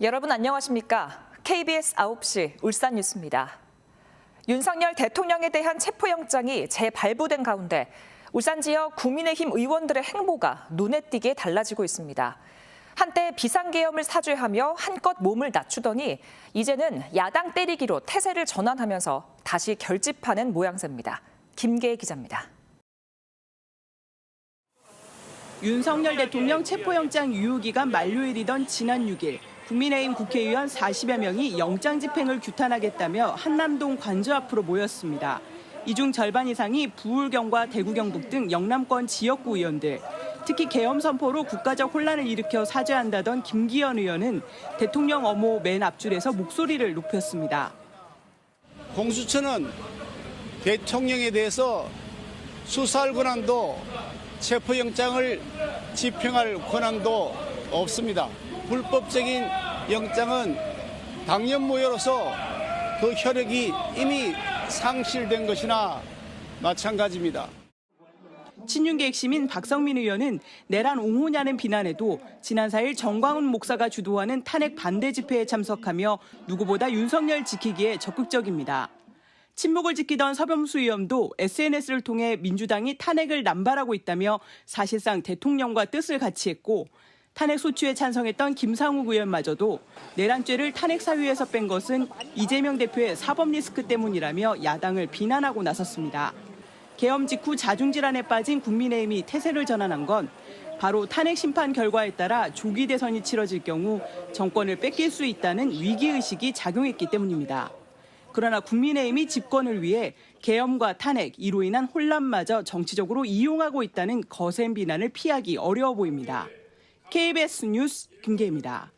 여러분 안녕하십니까? KBS 9시 울산 뉴스입니다. 윤석열 대통령에 대한 체포영장이 재발부된 가운데 울산 지역 국민의힘 의원들의 행보가 눈에 띄게 달라지고 있습니다. 한때 비상계엄을 사죄하며 한껏 몸을 낮추더니 이제는 야당 때리기로 태세를 전환하면서 다시 결집하는 모양새입니다. 김계혜 기자입니다. 윤석열 대통령 체포영장 유효기간 만료일이던 지난 6일 국민의힘 국회의원 40여 명이 영장 집행을 규탄하겠다며 한남동 관저 앞으로 모였습니다. 이 중 절반 이상이 부울경과 대구 경북 등 영남권 지역구 의원들, 특히 계엄 선포로 국가적 혼란을 일으켜 사죄한다던 김기현 의원은 대통령 어모 맨 앞줄에서 목소리를 높였습니다. 공수처는 대통령에 대해서 수사할 권한도 체포영장을 집행할 권한도 없습니다. 불법적인 영장은 당연무효로서 그 효력이 이미 상실된 것이나 마찬가지입니다. 친윤계 핵심인 박성민 의원은 내란 옹호냐는 비난에도 지난 4일 정광훈 목사가 주도하는 탄핵 반대 집회에 참석하며 누구보다 윤석열 지키기에 적극적입니다. 침묵을 지키던 서범수 의원도 SNS를 통해 민주당이 탄핵을 남발하고 있다며 사실상 대통령과 뜻을 같이 했고 탄핵 소추에 찬성했던 김상욱 의원마저도 내란죄를 탄핵 사유에서 뺀 것은 이재명 대표의 사법 리스크 때문이라며 야당을 비난하고 나섰습니다. 계엄 직후 자중질환에 빠진 국민의힘이 태세를 전환한 건 바로 탄핵 심판 결과에 따라 조기 대선이 치러질 경우 정권을 뺏길 수 있다는 위기의식이 작용했기 때문입니다. 그러나 국민의힘이 집권을 위해 계엄과 탄핵, 이로 인한 혼란마저 정치적으로 이용하고 있다는 거센 비난을 피하기 어려워 보입니다. KBS 뉴스 김계입니다.